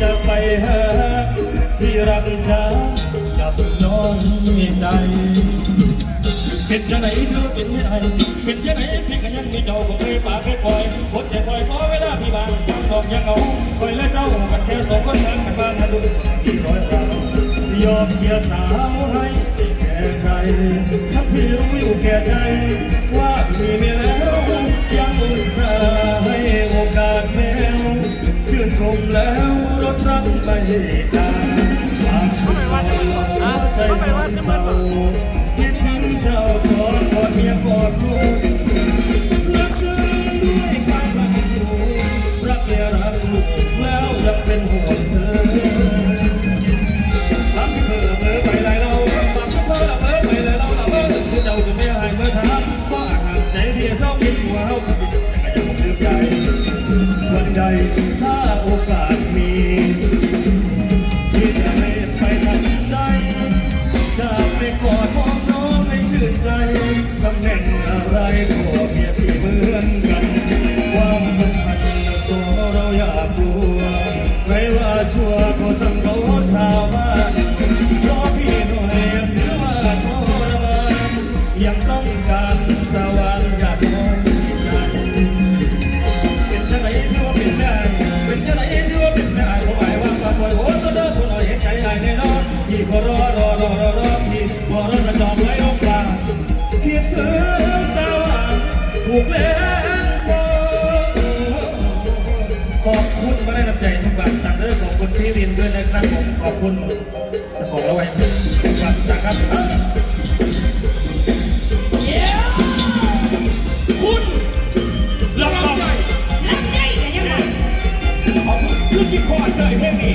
จะไปหาที่รักเธอกับน้องใจ เป็นยังไงเธอเป็นยังไงเป็นยังไงพี่ก็ยังมีเจ้าก็เคยปากเคยปล่อยหดใจปล่อยพอเวลาพี่บางจังดอกยังเอาคอยและเจ้ากันแค่สองคนทางกันบ้านนะลูกี่คอยเรายอมเสียสาวให้แก่ใครทั้งที่รู้อยู่แก่ใจ ว่าพี่ไม่แล้วยังอุตส่าห์ให้โอกาสแม่ ชมแล้วรถรักไม่ตาฝากใจเศร้า ถ้าโอกาสมี อบคุณจะโกนแล้วไว้ครับจักครับคุณลองลองลองได้เดี๋ยังไงขอบคุณที่พอดเลยเพลงนี้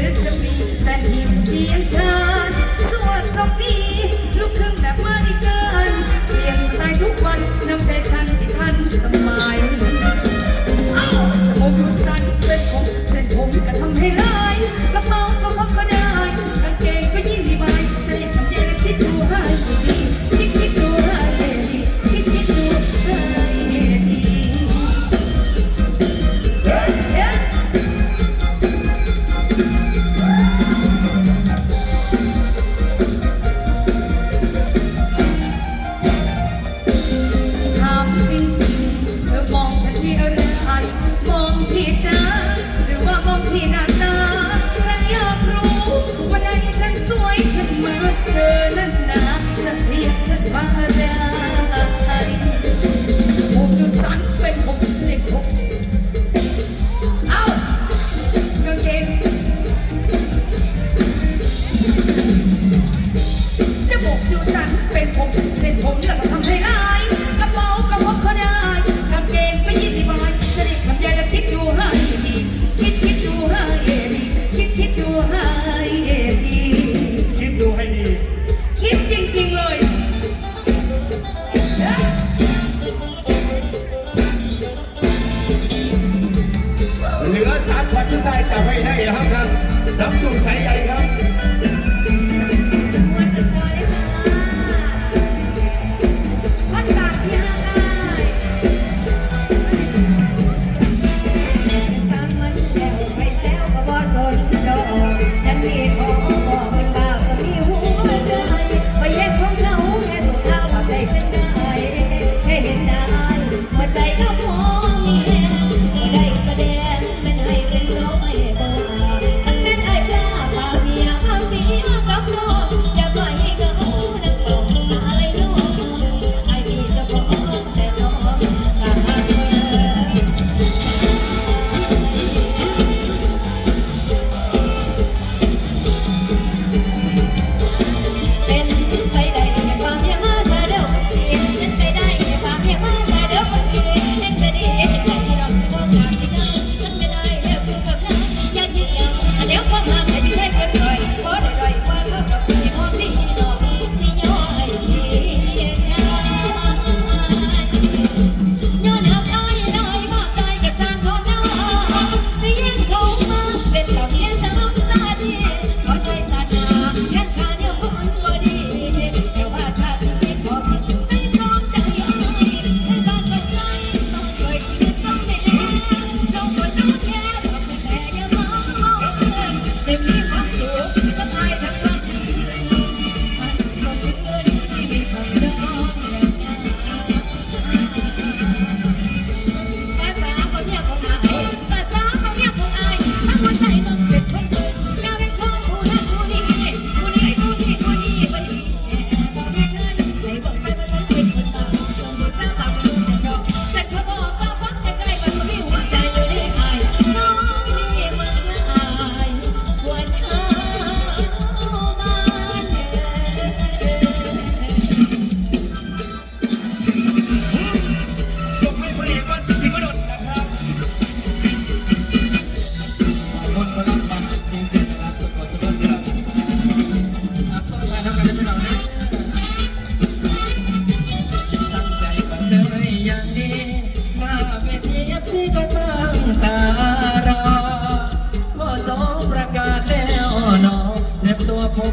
สายใย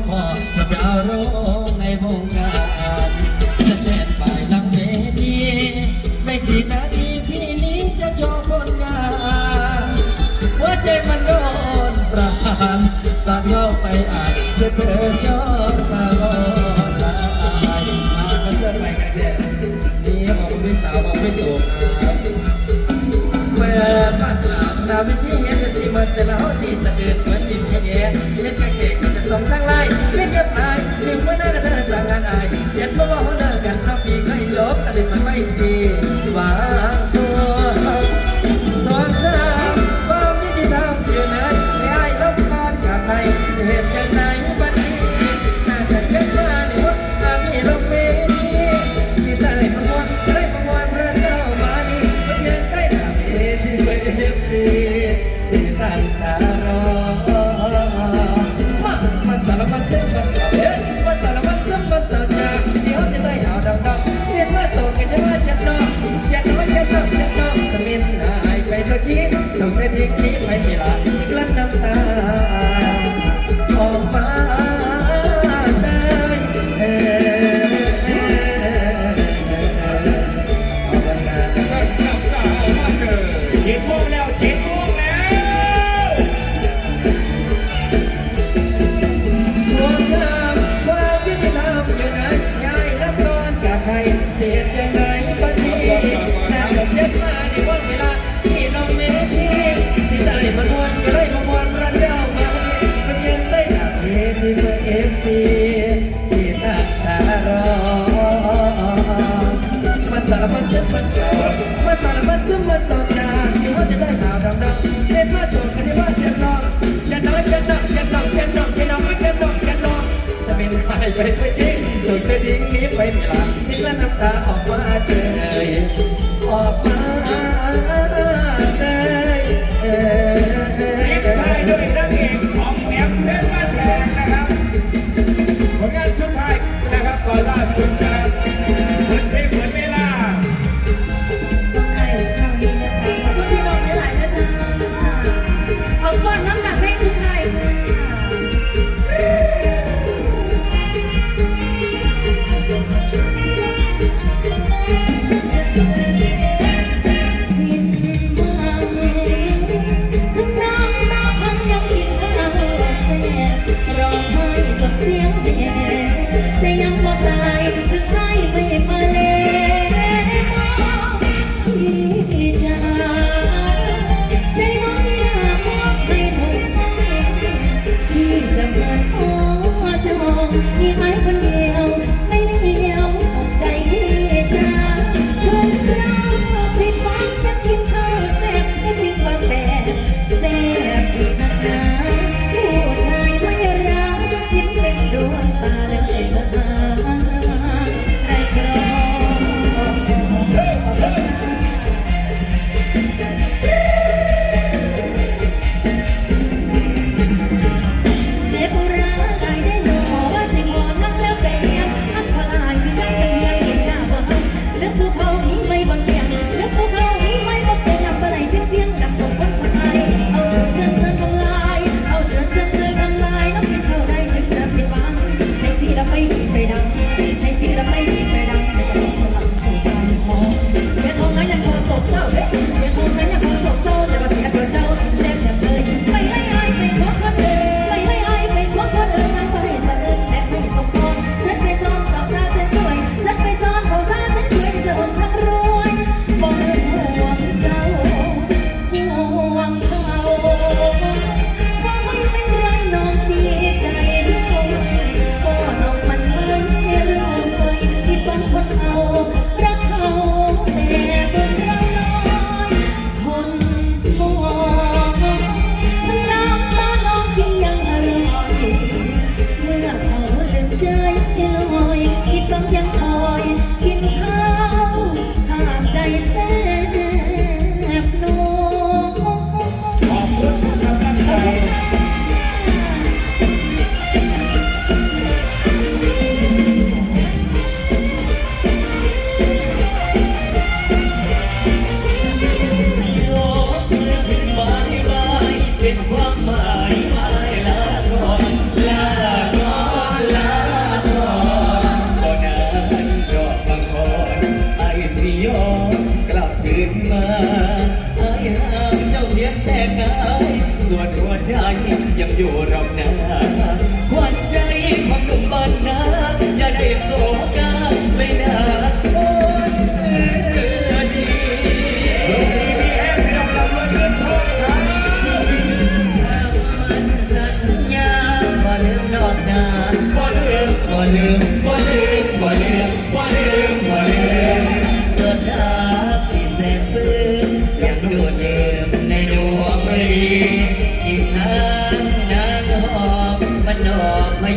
พอจะไปเอารงในวงการจะเล่นไปลังเวทีไม่กี่นาทีพี่นี้จะโชว์ผลงานว่าใจมันโดนประหารตามเข้าไปอ่านจะเปิดจอตาลอนายมาก็เชื่อไปกันเด็ดนี่บองไม่สาวบอกไม่ตู่เปิดมาตราดาวิธีเห็นจะที่มาเสร็จแล้วที่จะเกิดเหมือนจิ้มแค่แย่เล่กแค่เก่ง 总将来。 ไปตัวจริงถูกจะทิ้งนี้ไปไม่หลับนี่ละน้ำตาออกมาเจอออกมาเจย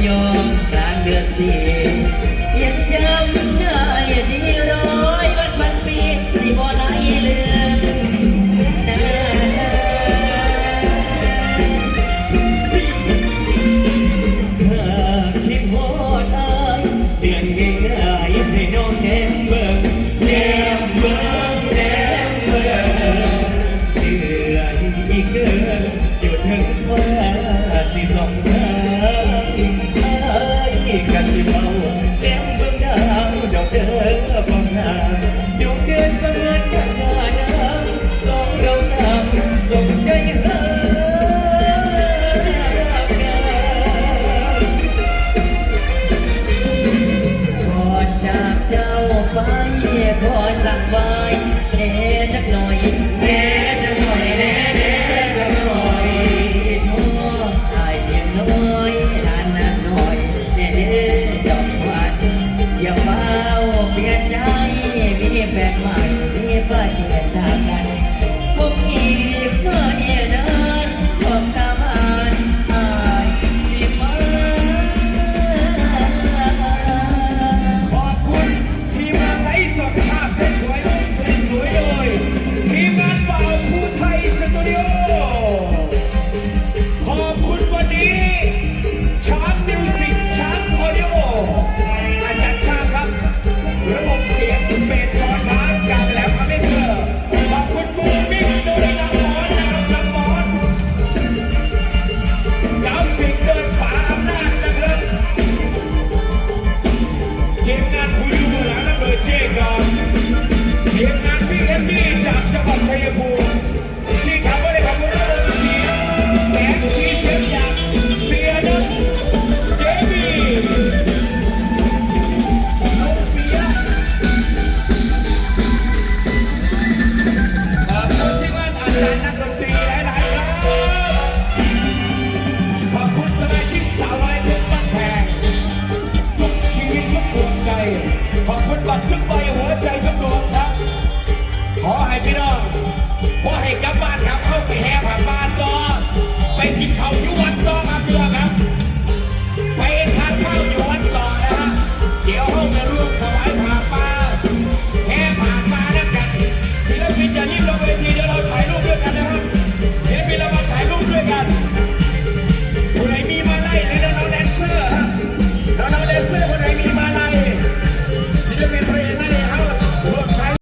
ยมกลางเดือนสี่ยังจำได้ดีร้อยวันวันปีที่บ่ไหลเลือนเธอคิดโหดอายเดือนเง่ายๆให้น้องเบอร์ ว้ขอสั่งไว้เจจักหน่อย